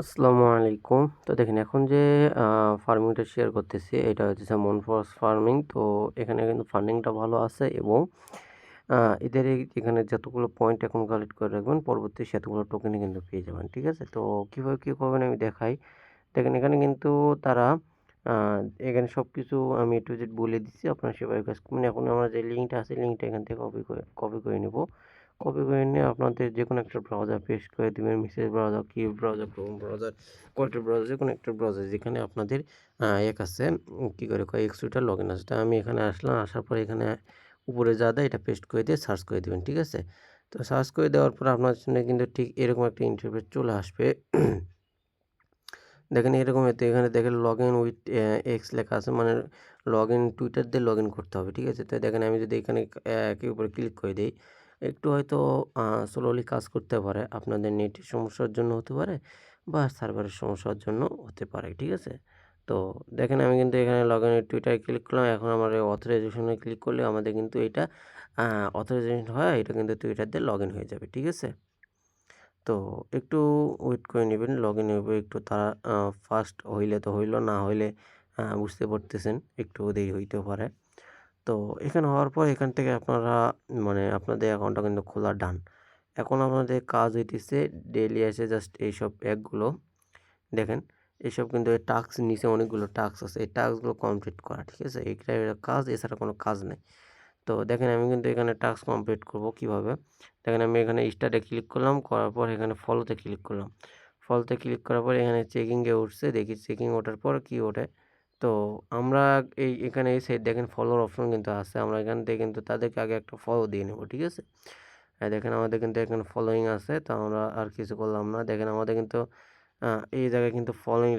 আসসালামু আলাইকুম। তো দেখেন এখন যে ফার্মিংটা শেয়ার করতেছি, এটা হচ্ছে মনফোর্স ফার্মিং তো এখানে কিন্তু ফান্ডিংটা ভালো আছে এবং এদের এখানে যতগুলো পয়েন্ট এখন কালেক্ট করে রাখবেন, পরবর্তী সেতগুলো টোকেনে কিন্তু পেয়ে যাবেন, ঠিক আছে? তো কীভাবে কী করবেন আমি দেখাই। দেখেন এখানে কিন্তু তারা এখানে সব কিছু আমি একটু জেড বলে দিচ্ছি, আপনারা সেভাবে কাজ করবেন। এখন আমরা যে লিঙ্কটা আছে লিঙ্কটা এখান থেকে কপি করে কপি করে নেব। কপি করে নিয়ে আপনাদের যে কোনো একটা ব্রাউজার পেস্ট করে দেবেন মেসেজ ব্রাউজার কি ব্রাউজার ক্রোম ব্রাউজার কয়টা ব্রাউজার যে কোনো একটা ব্রাউজার যেখানে আপনাদের এক আছে কী করে কয় এক্সট্রিটা লগ ইন আছে। আমি এখানে আসলাম, আসার পর এখানে উপরে যা দেয় এটা পেস্ট করে দিয়ে সার্চ করে দেবেন, ঠিক আছে? তো সার্চ করে দেওয়ার পর আপনার জন্য কিন্তু ঠিক এরকম একটা ইন্টারভিউ চলে আসবে। দেখেন এরকম এতে এখানে দেখেন লগ ইন উইথ এক্স লেখা আছে মানে লগ ইন টুইটার দিয়ে লগ ইন করতে হবে, ঠিক আছে? তো দেখেন আমি যদি এখানে একের উপরে ক্লিক করে দিই একটু হয়তো স্লোলি কাজ করতে পারে। আপনাদের নেটের সমস্যার জন্য হতে পারে বা সার্ভারের সমস্যার জন্য হতে পারে, ঠিক আছে? তো দেখেন, আমি কিন্তু এখানে লগ ইন টুইটারে ক্লিক করলাম। এখন আমার এই অথরাইজেশনে ক্লিক করলে আমাদের কিন্তু এটা অথরাইজেশন হয়, এটা কিন্তু টুইটার দিয়ে লগ ইন হয়ে যাবে, ঠিক আছে? তো একটু ওয়েট করে নেবেন লগ ইন হবে একটু তারা ফার্স্ট হইলে তো হইল, না হইলে বুঝতে পারতেছেন, একটু দেরি হইতেও পারে। তো এখানে হওয়ার পর এখান থেকে আপনারা মানে আপনাদের অ্যাকাউন্টটা কিন্তু খোলা ডান এখন আমাদের কাজ হইতেছে ডেলি এসে জাস্ট এইসব অ্যাপগুলো দেখেন, এইসব কিন্তু এই টাস্ক নিচে অনেকগুলো টাস্ক আছে, এই টাস্কগুলো কমপ্লিট করা, ঠিক আছে? এইটা কাজ, এছাড়া কোনো কাজ নেই। তো দেখেন আমি কিন্তু এখানে টাস্ক কমপ্লিট করব কীভাবে? দেখেন আমি এখানে স্টার্টে ক্লিক করলাম, করার পর এখানে ফলোতে ক্লিক করলাম। ফলোতে ক্লিক করার পর এখানে চেকিংয়ে উঠছে, দেখি চেকিং ওঠার পর কি ওঠে। তো আমরা এই এখানে এই সাইড দেখেন ফলোর অপশন কিন্তু আছে। আমরা এখান থেকে কিন্তু তাদেরকে আগে একটা ফলো দিয়ে নেব, ঠিক আছে? দেখেন আমাদের কিন্তু এখানে ফলোয়িং আছে, তো আমরা আর কিছু করলাম না। দেখেন আমাদের কিন্তু এই জায়গায় কিন্তু ফলোয়িং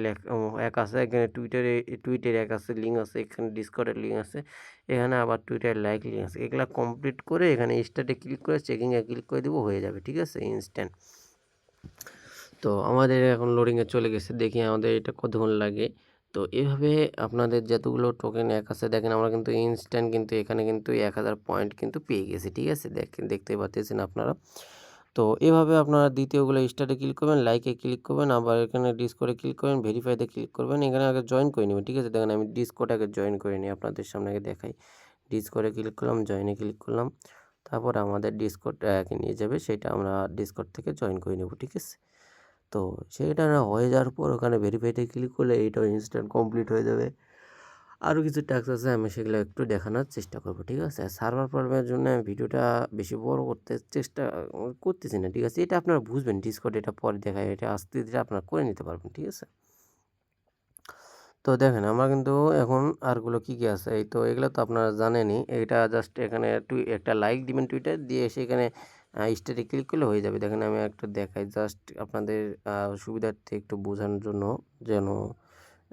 এক আছে। এখানে টুইটারে টুইটার এক আছে লিঙ্ক আছে। এখানে ডিসকর্ডের লিঙ্ক আছে। এখানে আবার টুইটার লাইক লিঙ্ক আছে। এগুলা কমপ্লিট করে এখানে স্টার্টে ক্লিক করে চেকিংয়ে ক্লিক করে দেবো, হয়ে যাবে, ঠিক আছে? ইনস্ট্যান্ট তো আমাদের এখন লোডিংয়ে চলে গেছে। দেখি আমাদের এটা কতক্ষণ লাগে। তো এভাবে আপনাদের যতগুলো টোকেন এক আছে, দেখেন আমরা কিন্তু ইনস্ট্যান্ট কিন্তু এখানে কিন্তু এক হাজার পয়েন্ট কিন্তু পেয়ে গেছি, ঠিক আছে? দেখেন দেখতে পাচ্ছেন আপনারা। তো এভাবে আপনারা দ্বিতীয়গুলো স্টার্টে ক্লিক করবেন লাইকে ক্লিক করবেন, আবার এখানে ডিসকোডে ক্লিক করবেন ভেরিফাইতে ক্লিক করবেন, এখানে আগে জয়েন করে নেবেন, ঠিক আছে? দেখেন আমি ডিসকোড আগে জয়েন করে নিই, আপনাদের সামনে আগে দেখাই। ডিসকোডে ক্লিক করলাম জয়েনে ক্লিক করলাম, তারপর আমাদের ডিসকোড নিয়ে যাবে, সেটা আমরা ডিসকোড থেকে জয়েন করে নেব, ঠিক আছে? তো সেটা না হয়ে যাওয়ার পর ওখানে ভেরিফাইতে ক্লিক করলে এইটাও ইনস্ট্যান্ট কমপ্লিট হয়ে যাবে। আরও কিছু ট্যাক্স আছে, আমি সেগুলো একটু দেখানোর চেষ্টা করব, ঠিক আছে? সার্ভার প্রবলেমের জন্য আমি ভিডিওটা বেশি বড় করতে চেষ্টা, করতেছি না, ঠিক আছে? এটা আপনারা বুঝবেন ডিসকোড এটা পরে দেখায়, এটা আস্তে ধীরে আপনারা করে নিতে পারবেন, ঠিক আছে? তো দেখেন, আমার কিন্তু এখন আরগুলো কী কী আছে? এই তো এগুলো তো আপনারা জানেনই, এটা জাস্ট এখানে টুই একটা লাইক দিবেন টুইটার দিয়ে সেখানে স্টারে ক্লিক করলে হয়ে যাবে। দেখেন, আমি একটা দেখাই। জাস্ট আপনাদের সুবিধার্থে একটু বোঝানোর জন্য যেন,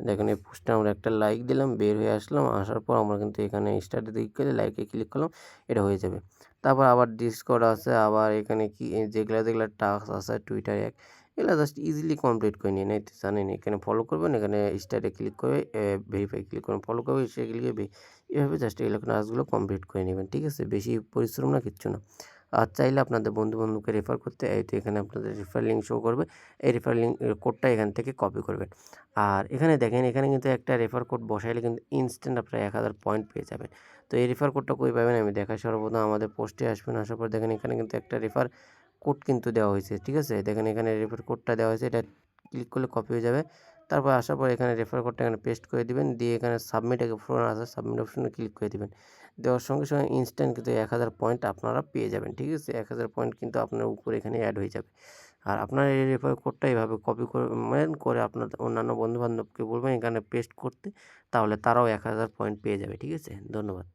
দেখেন, এই পোস্টে আমরা একটা লাইক দিলাম, বের হয়ে আসলাম, আসার পর আমরা কিন্তু এখানে স্টার্টে ক্লিক করে লাইকে ক্লিক করলাম, এটা হয়ে যাবে। তারপর আবার ডিসকর্ড আছে, আবার এখানে কি যেগুলো যেগুলো টাস্ক আছে টুইটার এক, এগুলো জাস্ট ইজিলি কমপ্লিট করে নিয়ে নেই, জানেন, এখানে ফলো করবেন, এখানে স্টার্টে ক্লিক করে ভেরিফাই ক্লিক করবেন ফলো করবে সেগুলিকে এভাবে জাস্ট এগুলো কাজগুলো কমপ্লিট করে নেবেন, ঠিক আছে? বেশি পরিশ্রম না, কিচ্ছু না। আর চাইলে আপনাদের বন্ধু বান্ধবকে রেফার করতে এই তো এখানে আপনাদের রেফার লিঙ্ক শো করবে। এই রেফার লিঙ্ক কোডটা এখান থেকে কপি করবেন। আর এখানে দেখেন, এখানে কিন্তু একটা রেফার কোড বসাইলে কিন্তু ইনস্ট্যান্ট আপনারা এক হাজার পয়েন্ট পেয়ে যাবেন। তো এই রেফার কোডটা কই পাবেন? আমি দেখাই সর্বপ্রথম আমাদের পোস্টে আসবেন, আসার পর দেখেন এখানে কিন্তু একটা রেফার কোড কিন্তু দেওয়া হয়েছে, ঠিক আছে? দেখেন এখানে রেফার কোডটা দেওয়া হয়েছে, এটা ক্লিক করলে কপি হয়ে যাবে। তারপর আসার পর এখানে রেফার কোডটা এখানে পেস্ট করে দিবেন। দিয়ে এখানে সাবমিট ফোন আছে সাবমিট অপশনে ক্লিক করে দিবেন। দেওয়ার সঙ্গে সঙ্গে ইনস্ট্যান্ট কিন্তু এক হাজার পয়েন্ট আপনারা পেয়ে যাবেন, ঠিক আছে? এক হাজার পয়েন্ট কিন্তু আপনার উপরে এখানে অ্যাড হয়ে যাবে। আর আপনার এই রেফার কোডটা এইভাবে কপি করে করে আপনার অন্যান্য বন্ধুবান্ধবকে বলবেন এখানে পেস্ট করতে, তাহলে তারাও এক হাজার পয়েন্ট পেয়ে যাবে, ঠিক আছে? ধন্যবাদ।